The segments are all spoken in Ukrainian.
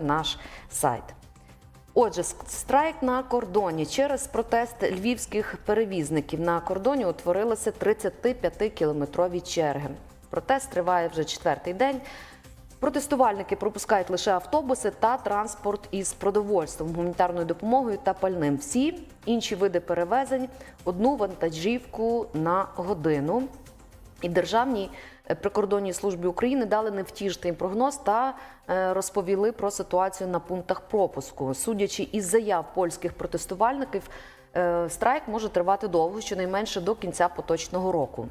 наш сайт. Отже, страйк на кордоні через протест львівських перевізників на кордоні утворилися 35-кілометрові черги. Протест триває вже четвертий день. Протестувальники пропускають лише автобуси та транспорт із продовольством, гуманітарною допомогою та пальним. Всі інші види перевезень одну вантажівку на годину. І державній е, прикордонній службі України дали невтішний прогноз та е, розповіли про ситуацію на пунктах пропуску. Судячи із заяв польських протестувальників, е, страйк може тривати довго, щонайменше до кінця поточного року.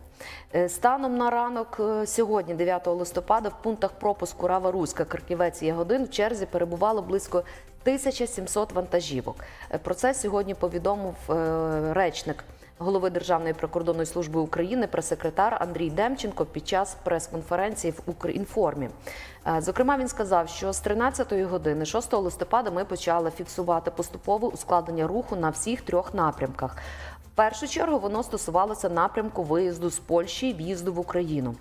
Станом на ранок сьогодні, 9 листопада, в пунктах пропуску Рава Руська, Карківець і Ягодин в черзі перебувало близько 1700 вантажівок. Про це сьогодні повідомив речник голови Державної прикордонної служби України, прес-секретар Андрій Демченко під час прес-конференції в Укрінформі. Е, Зокрема, він сказав, що з 13-ї години 6 листопада ми почали фіксувати поступове ускладнення руху на всіх трьох напрямках. В першу чергу воно стосувалося напрямку виїзду з Польщі і в'їзду в Україну.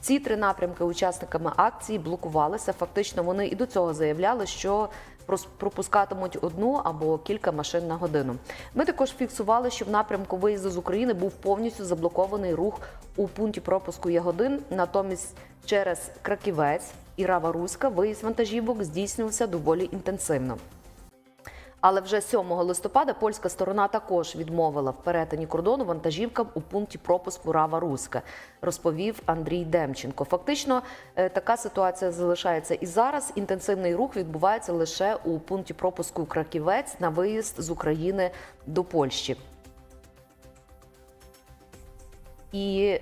Ці три напрямки учасниками акції блокувалися. Фактично, вони і до цього заявляли, що пропускатимуть одну або кілька машин на годину. Ми також фіксували, що в напрямку виїзду з України був повністю заблокований рух у пункті пропуску Ягодин. Натомість через Краківець і Рава Руська виїзд вантажівок здійснювався доволі інтенсивно. Але вже 7 листопада польська сторона також відмовила в перетині кордону вантажівкам у пункті пропуску Рава Руська, розповів Андрій Демченко. Фактично, е, така ситуація залишається і зараз. Інтенсивний рух відбувається лише у пункті пропуску Краківець на виїзд з України до Польщі. І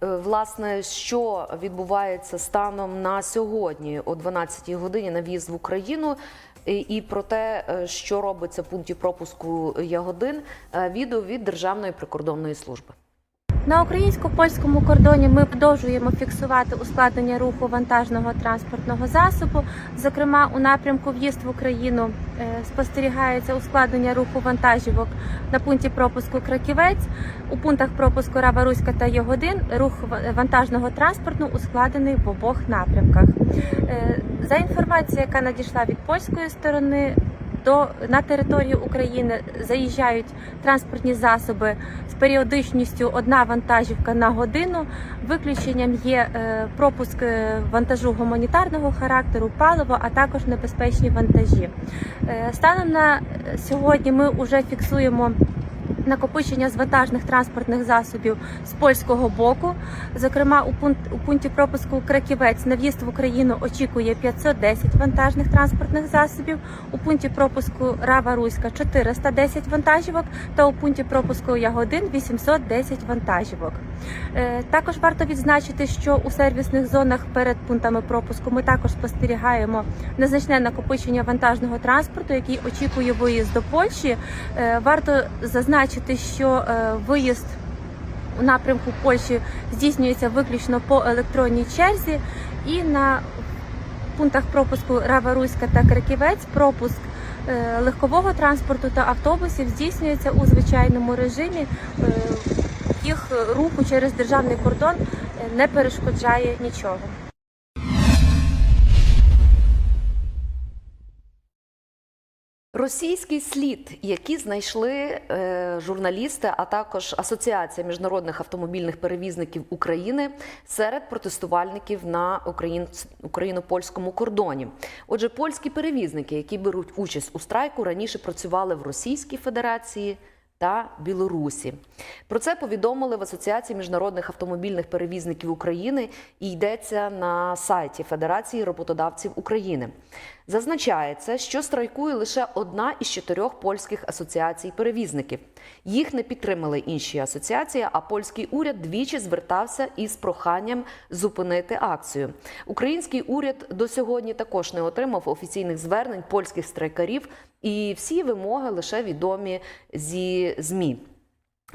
власне, що відбувається станом на сьогодні о 12-й годині на в'їзд в Україну, і, і про те, е, що робиться в пункті пропуску Ягодин, е, відео від Державної прикордонної служби. На українсько-польському кордоні ми продовжуємо фіксувати ускладнення руху вантажного транспортного засобу. Зокрема, у напрямку в'їзд в Україну е, спостерігається ускладнення руху вантажівок на пункті пропуску Краківець. У пунктах пропуску Рава-Руська та Ягодин рух вантажного транспорту ускладений в обох напрямках. Е, За інформацією, яка надійшла від польської сторони. До на територію України заїжджають транспортні засоби з періодичністю одна вантажівка на годину. Виключенням є е, пропуск е, вантажу гуманітарного характеру, паливо, а також небезпечні вантажі. Е, Станом на сьогодні ми вже фіксуємо. Накопичення з вантажних транспортних засобів з польського боку. Зокрема, у, пункт, у пункті пропуску Краківець на в'їзд в Україну очікує 510 вантажних транспортних засобів. У пункті пропуску Рава Руська 410 вантажівок та у пункті пропуску Ягодин 810 вантажівок. Е, Також варто відзначити, що у сервісних зонах перед пунктами пропуску ми також спостерігаємо незначне накопичення вантажного транспорту, який очікує виїзд до Польщі. Е, Варто зазначити, що е, виїзд у напрямку Польщі здійснюється виключно по електронній черзі, і на пунктах пропуску Рава Руська та Краківець пропуск е, легкового транспорту та автобусів здійснюється у звичайному режимі. Е, Їх руху через державний кордон не перешкоджає нічого. Російський слід, який знайшли е, журналісти, а також Асоціація міжнародних автомобільних перевізників України серед протестувальників на україн... україно-польському кордоні. Отже, польські перевізники, які беруть участь у страйку, раніше працювали в Російській Федерації. Та Білорусі про це повідомили в Асоціації міжнародних автомобільних перевізників України і йдеться на сайті Федерації роботодавців України. Зазначається, що страйкує лише одна із чотирьох польських асоціацій перевізників. Їх не підтримали інші асоціації, а польський уряд двічі звертався із проханням зупинити акцію. Український уряд до сьогодні також не отримав офіційних звернень польських страйкарів, і всі вимоги лише відомі зі ЗМІ.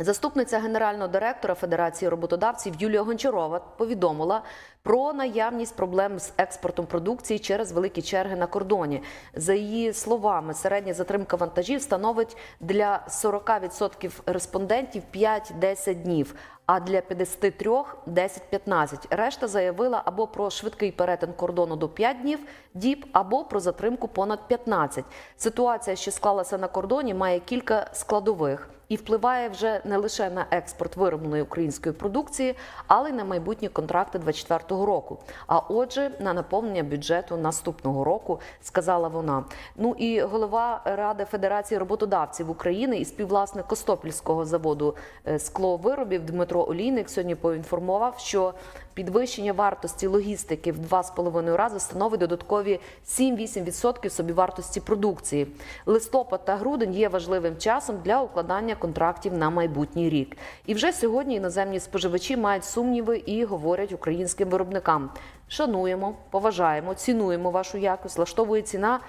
Заступниця генерального директора Федерації роботодавців Юлія Гончарова повідомила про наявність проблем з експортом продукції через великі черги на кордоні. За її словами, середня затримка вантажів становить для 40% респондентів 5-10 днів. А для 53 – 10-15. Решта заявила або про швидкий перетин кордону до 5 днів діб, або про затримку понад 15. Ситуація, що склалася на кордоні, має кілька складових і впливає вже не лише на експорт виробленої української продукції, але й на майбутні контракти 2024 року. А отже, на наповнення бюджету наступного року, сказала вона. Ну і голова Ради Федерації роботодавців України і співвласник Костопільського заводу е, скловиробів Дмитро Олійник сьогодні поінформував, що підвищення вартості логістики в 2,5 рази становить додаткові 7-8% собівартості продукції. Листопад та грудень є важливим часом для укладання контрактів на майбутній рік. І вже сьогодні іноземні споживачі мають сумніви і говорять українським виробникам: шануємо, поважаємо, цінуємо вашу якість, влаштовує ціна.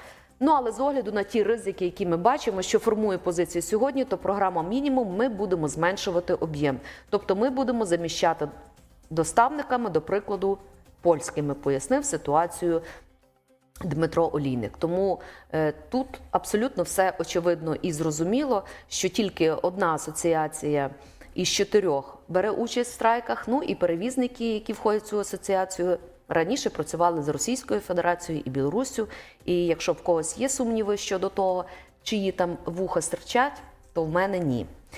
Ну але з огляду на ті ризики, які ми бачимо, що формує позицію сьогодні, то програма мінімум ми будемо зменшувати об'єм. Тобто ми будемо заміщати доставниками, до прикладу, польськими, пояснив ситуацію Дмитро Олійник. Тому е, тут абсолютно все очевидно і зрозуміло, що тільки одна асоціація із чотирьох бере участь в страйках. Ну і перевізники, які входять в цю асоціацію. Раніше працювали з Російською Федерацією і Білоруссю. І якщо в когось є сумніви щодо того, чиї там вуха стирчать, то в мене ні.